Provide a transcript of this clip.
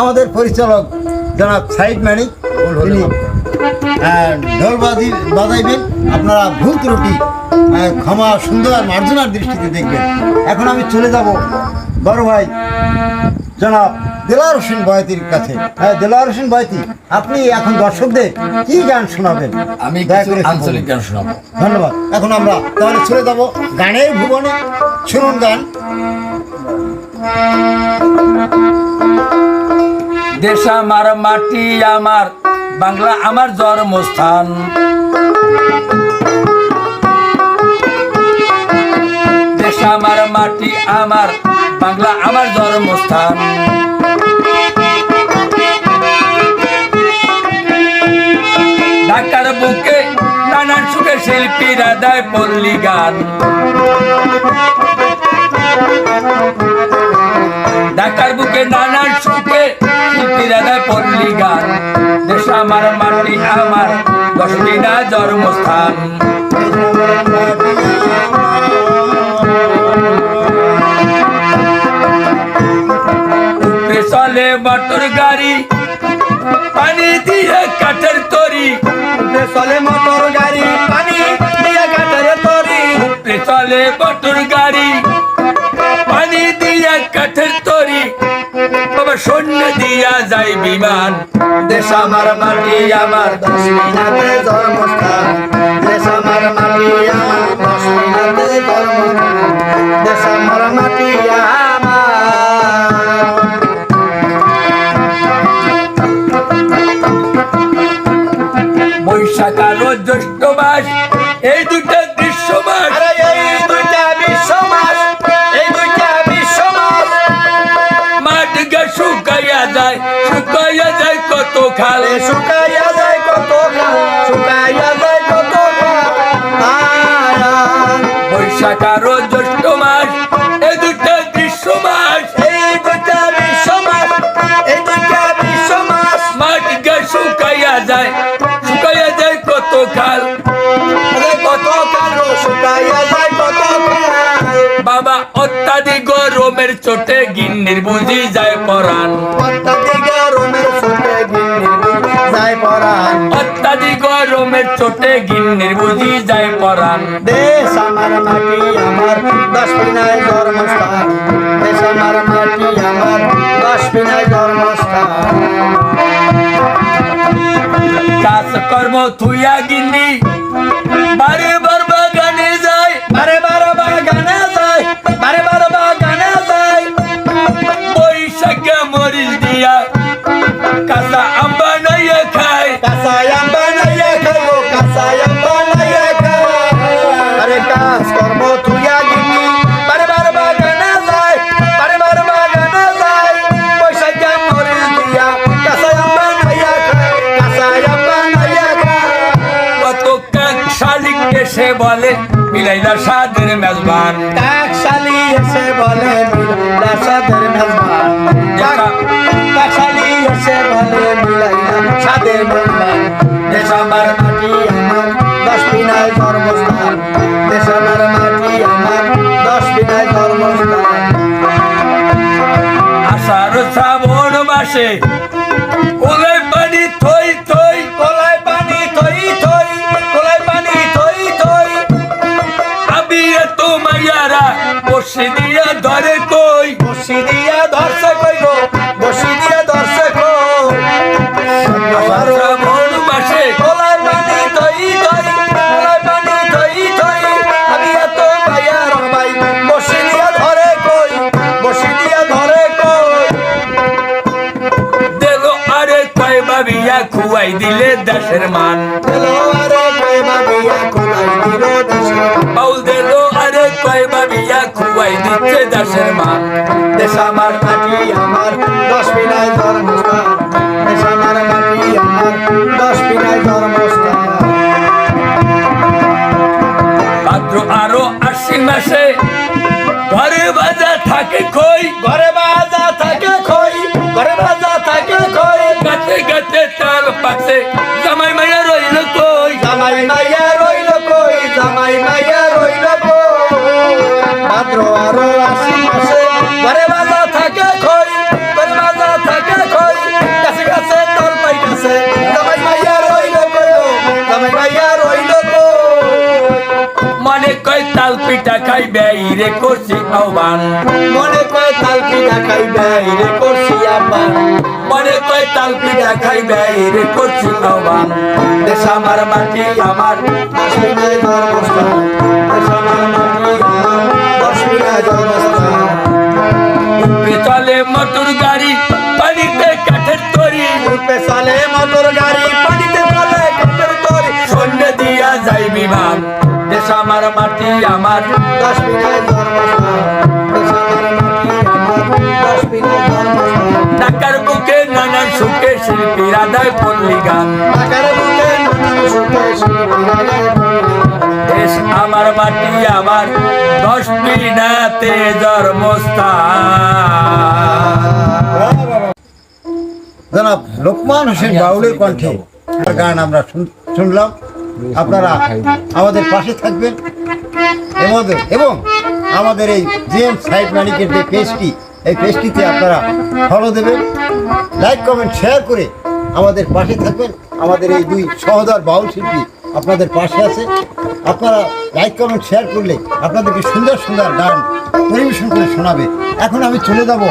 আমাদের পরিচালক জনাব সাইদ মানিক তিনি ঢোল বাজি বাজাইবেন। আপনারা ভুল ত্রুটি আহ, ক্ষমা সুন্দর মার্জনার দৃষ্টিতে দেখবেন। এখন আমি চলে যাব বড় ভাই জনাব দেলার হোসেন বয়তির কাছে। হ্যাঁ দেলার হোসেন বয়তি আপনি এখন দর্শকদের কি গান শোনাবেন? আমি দয়া কিছু করে আঞ্চলিক গান শোনাবো। ধন্যবাদ। এখন আমরা তাহলে চলে যাব গানের ভুবনে। শুনুন গান। দেশ আমার মাটি আমার, বাংলা আমার জন্মস্থান। দেশ আমার মাটি আমার, বাংলা আমার জন্মস্থান। ঢাকার বুকে নানান সুখে শিল্পীরা দেয় পল্লী গান। ঢাকার বুকে নানান সুখে আমার মাটি আমার দশটি না জন্মস্থান চলে মোটর গাড়ি পানি দিয়ে কাঠের তরি। চলে মোটর গাড়ি পানি দিয়ে কাটারে তরি। চলে মোটর গাড়ি পানি দিয়ে কাঠের তরি। সৈন্য দিয়া যায় বিমান। দেশ আমার মাটি আমার দশমিনাতে জন্মস্থান। দেশ আমার মাটি আমার দশমিনাতে জন্মস্থান। দেশ আমার মাটি বৈশাখ আর জ্যৈষ্ঠ মাস এই দুটো শুকাইয়া যায় কত খালে শুকাইয়া যায় কত খাল শুকাইয়া যায় কত খাল বৈশাখ আর জ্যৈষ্ঠ মাস এই দুটো গ্রীষ্ম মাস। এই দুইটা বিশ্ব মাস এই দুইটা বিশ্ব মাস। মাঠ গা শুকাইয়া যায় শুকাইয়া যায় কত খাল কত কালো শুকাইয়া যায় কত খাল বাবা অত্যাধিক গরমের চোটে গিন্নির বুঝি যায় পরাণ। পরাণ দেশ আমার মাটি আমার, দশ পিনায় ধর্মস্থান। দেশ আমার মাটি আমার, দশ পিনায় ধর্মস্থান। কাজ কর্ম থুইয়া গিন্নি বারে বার বাগানে যায়। বারে বারে বলে মিলাইলা সাদের মেজবান। কাকশালি এসে বলে মিলাইলা সাদের মেজবান। কাকশালি এসে বলে মিলাইলা সাদের মেজবান। দেশ আমার মাটি আমার দশ পিনায় জন্মস্থান। দেশ আমার মাটি আমার দশ পিনায় জন্মস্থান। আষাঢ় শ্রাবণ মাসে বসে দিয়া ধরে কই? বসি দিয়া ধরছে কই গো? বসি দিয়া ধরছে কই? আষাঢ় শ্রাবণ মাসে কলাই পানি থই থই কলাই পানি থই থই আমি এত ভাইয়া রবাই বসি দিয়া ধরে কই? বসি দিয়া ধরে কই? দেলো আরে কয় ভাবিয়া খুয়াই দিলে দেশের মান। হ্যালো আরে কই ভাবিয়া কলাই দিল দেশে বাউল দেলো দেশের মান দেশ আমার মাটি আমার দশ পিনায় জন্মস্থান দেশ আমার মাটি আমার দশ পিনায় জন্মস্থান ভাদ্র আরও আশ্বিন মাসে ঘরে বাজা থাকে কই ঘরে বাজা থাকে খই ঘরে বাজা থাকে খই। গাতে গাতে তাল পাচ্ছে জামাই মাইয়া রইল কই। জামাই মাইয়া পাত্র আরও আশেপাশে ঘরে মাজা থাকে খই ঘরে মাজা থাকে খই। কাছে কাছে তল পাই কাছে তামাই মাইয়া রইল কইল তামাই দেশ আমার মাটি আমার দেশ আমার মাটি চলে মোটর গাড়ি পানিতে কাঠের তরি। রূপে চলে মোটর গাড়ি পানিতে চলে কাপের তরি। সৈন্য দিয়া যাই বিমান। দেশ আমার মাটি আমার। দেশ জন্মস্থান। ঢাকার বুকে নানান সুখে শিল্পীরা দেয় পল্লী গান ঢাকার বুকে নানান সুখে শিল্পীরা দেশ আমার মাটি আমার দশ পিনাতে জন্মস্থান। জনাব লোকমান হোসেন বাউলের কণ্ঠে তার গান আমরা শুন- শুনলাম। আপনারা আমাদের পাশে থাকবেন। এবং- এবং আমাদের এই জেএম সাইড মালিকের যে পেজটি এই পেজটিতে আপনারা ফলো দেবেন। লাইক কমেন্ট শেয়ার করে আমাদের পাশে থাকবেন। আমাদের এই দুই সহদর বাউল শিল্পী আপনাদের পাশে আছে। আপনারা লাইক কমেন্ট শেয়ার করলে আপনাদেরকে সুন্দর সুন্দর গান পরিবেশন করে শোনাবে। এখন আমি চলে যাব।